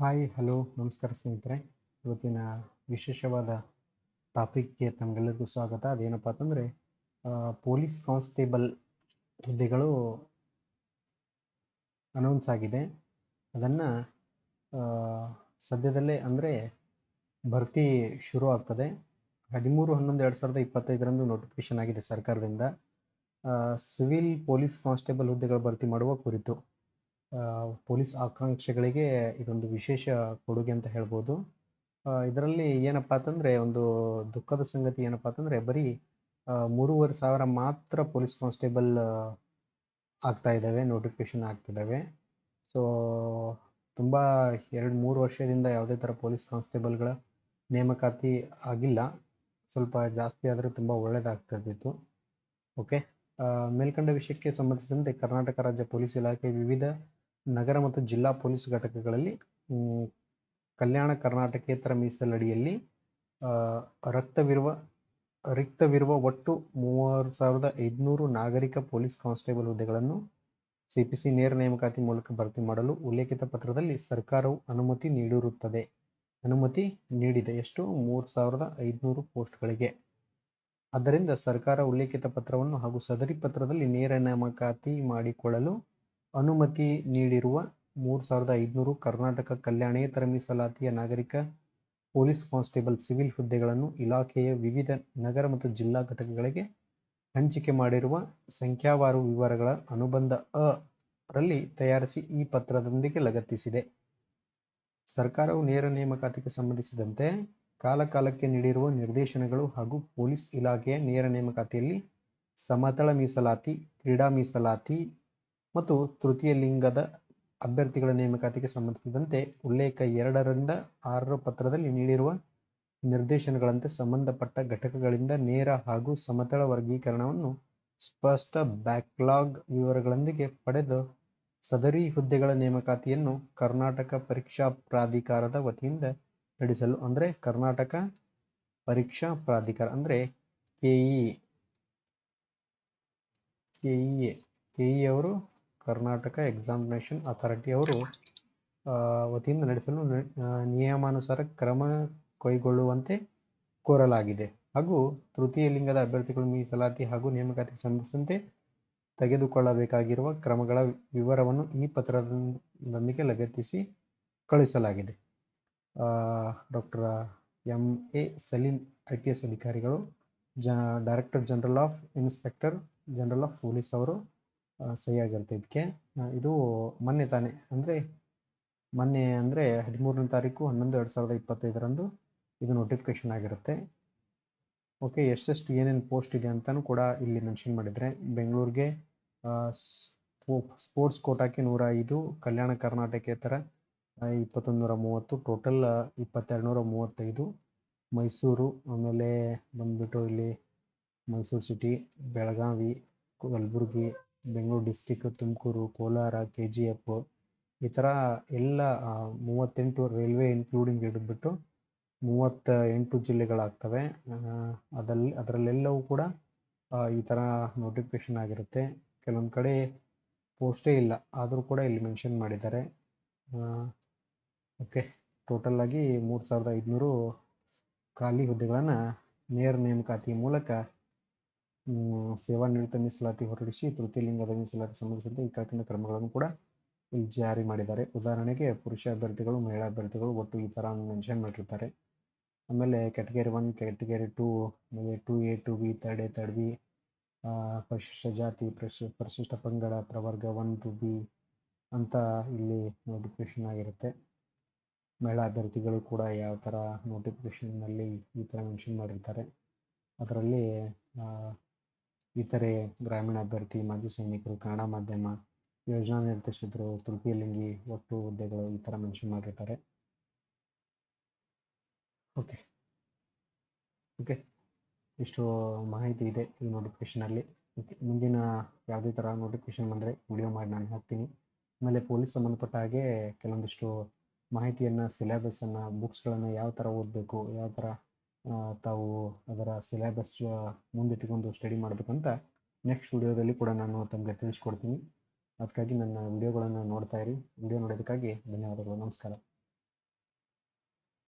Hi, hello, ನಮಸ್ಕಾರ ಸ್ನೇಹಿತರೆ. ಇವತ್ತಿನ ವಿಶೇಷವಾದ ಟಾಪಿಕ್ಗೆ ತಮಗೆಲ್ಲರಿಗೂ ಸ್ವಾಗತ. ಅದೇನಪ್ಪ ಅಂತಂದರೆ ಪೊಲೀಸ್ ಕಾನ್ಸ್ಟೇಬಲ್ ಹುದ್ದೆಗಳು ಅನೌನ್ಸ್ ಆಗಿದೆ. ಅದನ್ನು ಸದ್ಯದಲ್ಲೇ ಅಂದರೆ ಭರ್ತಿ ಶುರು ಆಗ್ತದೆ. ಹದಿಮೂರು, ಹನ್ನೊಂದು, ಎರಡು ಸಾವಿರದ ಇಪ್ಪತ್ತೈದರಂದು ನೋಟಿಫಿಕೇಶನ್ ಆಗಿದೆ ಸರ್ಕಾರದಿಂದ. ಸಿವಿಲ್ ಪೊಲೀಸ್ ಕಾನ್ಸ್ಟೇಬಲ್ ಹುದ್ದೆಗಳು ಭರ್ತಿ ಮಾಡುವ ಕುರಿತು. ಪೊಲೀಸ್ ಆಕಾಂಕ್ಷೆಗಳಿಗೆ ಇದೊಂದು ವಿಶೇಷ ಕೊಡುಗೆ ಅಂತ ಹೇಳ್ಬೋದು. ಇದರಲ್ಲಿ ಏನಪ್ಪ ಅಂತಂದರೆ ಒಂದು ದುಃಖದ ಸಂಗತಿ ಏನಪ್ಪ ಅಂತಂದರೆ ಬರೀ ಮೂರುವರೆ ಸಾವಿರ ಮಾತ್ರ ಪೊಲೀಸ್ ಕಾನ್ಸ್ಟೇಬಲ್ ಆಗ್ತಾ ಇದ್ದಾವೆ ನೋಟಿಫಿಕೇಶನ್ ಆಗ್ತಿದ್ದಾವೆ ಸೊ, ತುಂಬ ಎರಡು ಮೂರು ವರ್ಷದಿಂದ ಯಾವುದೇ ಥರ ಪೊಲೀಸ್ ಕಾನ್ಸ್ಟೇಬಲ್ಗಳ ನೇಮಕಾತಿ ಆಗಿಲ್ಲ. ಸ್ವಲ್ಪ ಜಾಸ್ತಿ ಆದರೆ ತುಂಬ ಒಳ್ಳೆಯದಾಗ್ತಿರ್ತಿತ್ತು ಓಕೆ? ಮೇಲ್ಕಂಡ ವಿಷಯಕ್ಕೆ ಸಂಬಂಧಿಸಿದಂತೆ ಕರ್ನಾಟಕ ರಾಜ್ಯ ಪೊಲೀಸ್ ಇಲಾಖೆ ವಿವಿಧ ನಗರ ಮತ್ತು ಜಿಲ್ಲಾ ಪೊಲೀಸ್ ಘಟಕಗಳಲ್ಲಿ ಕಲ್ಯಾಣ ಕರ್ನಾಟಕೇತರ ಮೀಸಲಡಿಯಲ್ಲಿ ರಕ್ತವಿರುವ, ರಿಕ್ತವಿರುವ ಒಟ್ಟು ಮೂವರು ಸಾವಿರದ ಐದುನೂರು ನಾಗರಿಕ ಪೊಲೀಸ್ ಕಾನ್ಸ್ಟೇಬಲ್ ಹುದ್ದೆಗಳನ್ನು ಸಿ ಪಿ ಸಿ ನೇರ ನೇಮಕಾತಿ ಮೂಲಕ ಭರ್ತಿ ಮಾಡಲು ಉಲ್ಲೇಖಿತ ಪತ್ರದಲ್ಲಿ ಸರ್ಕಾರವು ಅನುಮತಿ ನೀಡಿರುತ್ತದೆ. ಅನುಮತಿ ನೀಡಿದೆ. ಎಷ್ಟು? ಮೂರು ಸಾವಿರದ ಐದುನೂರು ಪೋಸ್ಟ್ಗಳಿಗೆ. ಆದ್ದರಿಂದ ಸರ್ಕಾರ ಉಲ್ಲೇಖಿತ ಪತ್ರವನ್ನು ಹಾಗೂ ಸದರಿ ಪತ್ರದಲ್ಲಿ ನೇರ ನೇಮಕಾತಿ ಮಾಡಿಕೊಳ್ಳಲು ಅನುಮತಿ ನೀಡಿರುವ ಮೂರು ಸಾವಿರದ ಐದುನೂರು ಕರ್ನಾಟಕ ಕಲ್ಯಾಣೇತರ ಮೀಸಲಾತಿಯ ನಾಗರಿಕ ಪೊಲೀಸ್ ಕಾನ್ಸ್ಟೇಬಲ್ ಸಿವಿಲ್ ಹುದ್ದೆಗಳನ್ನು ಇಲಾಖೆಯ ವಿವಿಧ ನಗರ ಮತ್ತು ಜಿಲ್ಲಾ ಘಟಕಗಳಿಗೆ ಹಂಚಿಕೆ ಮಾಡಿರುವ ಸಂಖ್ಯಾವಾರು ವಿವರಗಳ ಅನುಬಂಧ ಅ ರಲ್ಲಿ ತಯಾರಿಸಿ ಈ ಪತ್ರದೊಂದಿಗೆ ಲಗತ್ತಿಸಿದೆ. ಸರ್ಕಾರವು ನೇರ ನೇಮಕಾತಿಗೆ ಸಂಬಂಧಿಸಿದಂತೆ ಕಾಲಕಾಲಕ್ಕೆ ನೀಡಿರುವ ನಿರ್ದೇಶನಗಳು ಹಾಗೂ ಪೊಲೀಸ್ ಇಲಾಖೆಯ ನೇರ ನೇಮಕಾತಿಯಲ್ಲಿ ಸಮತಳ ಮೀಸಲಾತಿ, ಕ್ರೀಡಾ ಮೀಸಲಾತಿ ಮತ್ತು ತೃತೀಯ ಲಿಂಗದ ಅಭ್ಯರ್ಥಿಗಳ ನೇಮಕಾತಿಗೆ ಸಂಬಂಧಿಸಿದಂತೆ ಉಲ್ಲೇಖ ಎರಡರಿಂದ ಆರರ ಪತ್ರದಲ್ಲಿ ನೀಡಿರುವ ನಿರ್ದೇಶನಗಳಂತೆ ಸಂಬಂಧಪಟ್ಟ ಘಟಕಗಳಿಂದ ನೇರ ಹಾಗೂ ಸಮತಳ ವರ್ಗೀಕರಣವನ್ನು ಸ್ಪಷ್ಟ ಬ್ಯಾಕ್ಲಾಗ್ ವಿವರಗಳೊಂದಿಗೆ ಪಡೆದು ಸದರಿ ಹುದ್ದೆಗಳ ನೇಮಕಾತಿಯನ್ನು ಕರ್ನಾಟಕ ಪರೀಕ್ಷಾ ಪ್ರಾಧಿಕಾರದ ವತಿಯಿಂದ ನಡೆಸಲು, ಅಂದರೆ ಕರ್ನಾಟಕ ಪರೀಕ್ಷಾ ಪ್ರಾಧಿಕಾರ, ಅಂದರೆ ಕೆಇ ಕೆಇಎ ಕೆಇ ಅವರು ಕರ್ನಾಟಕ ಎಕ್ಸಾಮಿನೇಷನ್ ಅಥಾರಿಟಿ ಅವರು ವತಿಯಿಂದ ನಡೆಸಲು ನಿಯಮಾನುಸಾರ ಕ್ರಮ ಕೈಗೊಳ್ಳುವಂತೆ ಕೋರಲಾಗಿದೆ. ಹಾಗೂ ತೃತೀಯ ಲಿಂಗದ ಅಭ್ಯರ್ಥಿಗಳು ಮೀಸಲಾತಿ ಹಾಗೂ ನೇಮಕಾತಿಗೆ ಸಂಬಂಧಿಸಿದಂತೆ ತೆಗೆದುಕೊಳ್ಳಬೇಕಾಗಿರುವ ಕ್ರಮಗಳ ವಿವರವನ್ನು ಈ ಪತ್ರದೊಂದಿಗೆ ಲಗತ್ತಿಸಿ ಕಳಿಸಲಾಗಿದೆ. Doctor M A Salim, I P S ಅಧಿಕಾರಿಗಳು, ಜ, director general of inspector, general of police ಅವರು ಸಹಿಯಾಗಿರುತ್ತೆ ಇದಕ್ಕೆ ಇದು ಮೊನ್ನೆ ತಾನೇ, ಅಂದರೆ ಮೊನ್ನೆ ಅಂದರೆ ಹದಿಮೂರನೇ ತಾರೀಕು ಹನ್ನೊಂದು ಎರಡು ಸಾವಿರದ ಇಪ್ಪತ್ತೈದರಂದು ಇದು ನೋಟಿಫಿಕೇಷನ್ ಆಗಿರುತ್ತೆ. ಓಕೆ ಎಷ್ಟೆಷ್ಟು ಏನೇನು ಪೋಸ್ಟ್ ಇದೆ ಅಂತಲೂ ಕೂಡ ಇಲ್ಲಿ ಮೆನ್ಷನ್ ಮಾಡಿದರೆ, ಬೆಂಗಳೂರಿಗೆ ಸ್ಪೋರ್ಟ್ಸ್ ಕೋಟಾಕ್ಕೆ ನೂರ ಐದು, ಕಲ್ಯಾಣ ಕರ್ನಾಟಕೇತರ ಥರ ಇಪ್ಪತ್ತೊಂದು ಮೂವತ್ತು ಟೋಟಲ್ ಇಪ್ಪತ್ತೆರಡು ನೂರ ಮೂವತ್ತೈದು, ಮೈಸೂರು, ಆಮೇಲೆ ಬಂದುಬಿಟ್ಟು ಇಲ್ಲಿ Mysuru city Belagavi Kalaburagi Bengaluru district Tumakuru, Kolar K G F ಈ ಥರ ಎಲ್ಲ ಮೂವತ್ತೆಂಟು ರೈಲ್ವೆ ಇನ್ಕ್ಲೂಡಿಂಗ್ ಹಿಡಿದ್ಬಿಟ್ಟು ಮೂವತ್ತ ಎಂಟು ಜಿಲ್ಲೆಗಳಾಗ್ತವೆ ಅದಲ್ಲಿ ಅದರಲ್ಲೆಲ್ಲವೂ ಕೂಡ ಈ ಥರ ನೋಟಿಫಿಕೇಶನ್ ಆಗಿರುತ್ತೆ. ಕೆಲವೊಂದು ಕಡೆ ಪೋಸ್ಟೇ ಇಲ್ಲ, ಆದರೂ ಕೂಡ ಇಲ್ಲಿ ಮೆನ್ಷನ್ ಮಾಡಿದ್ದಾರೆ. ಓಕೆ ಟೋಟಲ್ ಆಗಿ ಮೂರು ಸಾವಿರದ ಐದುನೂರು ಖಾಲಿ ಹುದ್ದೆಗಳನ್ನು ನೇರ ನೇಮಕಾತಿ ಮೂಲಕ ಮ್, ನಿರತ ಮೀಸಲಾತಿ ಹೊರಡಿಸಿ ತೃತೀಯ ಲಿಂಗದ ಮೀಸಲಾತಿ ಸಂಬಂಧಿಸಿದಂತೆ ಈ ಕೆಳಗಿನ ಕ್ರಮಗಳನ್ನು ಕೂಡ ಇಲ್ಲಿ ಜಾರಿ ಮಾಡಿದ್ದಾರೆ. ಉದಾಹರಣೆಗೆ ಪುರುಷ ಅಭ್ಯರ್ಥಿಗಳು ಮಹಿಳಾ ಅಭ್ಯರ್ಥಿಗಳು ಒಟ್ಟು ಈ ಥರ ಮೆನ್ಷನ್ ಮಾಡಿರ್ತಾರೆ. ಆಮೇಲೆ ಕ್ಯಾಟಗರಿ ಒನ್ ಕ್ಯಾಟಗರಿ ಟೂ ಆಮೇಲೆ two A two B third A third B ಪರಿಶಿಷ್ಟ ಜಾತಿ ಪರಿಶಿ ಪರಿಶಿಷ್ಟ ಪಂಗಡ ಪ್ರವರ್ಗ ಒನ್ ಟು ಬಿ ಅಂತ ಇಲ್ಲಿ ನೋಟಿಫಿಕೇಶನ್ ಆಗಿರುತ್ತೆ. ಮಹಿಳಾ ಅಭ್ಯರ್ಥಿಗಳು ಕೂಡ ಯಾವ ಥರ ನೋಟಿಫಿಕೇಷನ್ನಲ್ಲಿ ಈ ಥರ ಮೆನ್ಷನ್ ಮಾಡಿರ್ತಾರೆ. ಅದರಲ್ಲಿ ಇತರೆ ಗ್ರಾಮೀಣ ಅಭ್ಯರ್ಥಿ ಮಾಜಿ ಸೈನಿಕರು ಕನ್ನಡ ಮಾಧ್ಯಮ ಯೋಜನಾ ನಿರ್ದೇಶಕರು ತೃತೀಯ ಲಿಂಗಿ, ಒಟ್ಟು ಹುದ್ದೆಗಳು ಈ ಥರ ಮೆನ್ಷನ್ ಮಾಡಿರ್ತಾರೆ. ಓಕೆ ಓಕೆ ಇಷ್ಟು ಮಾಹಿತಿ ಇದೆ ಈ ನೋಟಿಫಿಕೇಷನಲ್ಲಿ ಮುಂದಿನ ಯಾವುದೇ ಥರ ನೋಟಿಫಿಕೇಶನ್ ಬಂದರೆ ವಿಡಿಯೋ ಮಾಡಿ ನಾನು ಹಾಕ್ತೀನಿ. ಆಮೇಲೆ ಪೊಲೀಸ್ ಸಂಬಂಧಪಟ್ಟ ಹಾಗೆ ಕೆಲವೊಂದಿಷ್ಟು ಮಾಹಿತಿಯನ್ನು ಸಿಲೆಬಸ್ಸನ್ನು ಬುಕ್ಸ್ಗಳನ್ನು ಯಾವ ಥರ ಓದಬೇಕು, ಯಾವ ಥರ ತಾವು ಅದರ ಸಿಲೆಬಸ್ ಮುಂದಿಟ್ಟುಕೊಂಡು ಸ್ಟಡಿ ಮಾಡಬೇಕಂತ ನೆಕ್ಸ್ಟ್ ವಿಡಿಯೋದಲ್ಲಿ ಕೂಡ ನಾನು ತಮಗೆ ತಿಳಿಸ್ಕೊಡ್ತೀನಿ. ಅದಕ್ಕಾಗಿ ನನ್ನ ವಿಡಿಯೋಗಳನ್ನು ನೋಡ್ತಾ ಇರಿ. ವಿಡಿಯೋ ನೋಡೋದಕ್ಕಾಗಿ ಧನ್ಯವಾದಗಳು. ನಮಸ್ಕಾರ.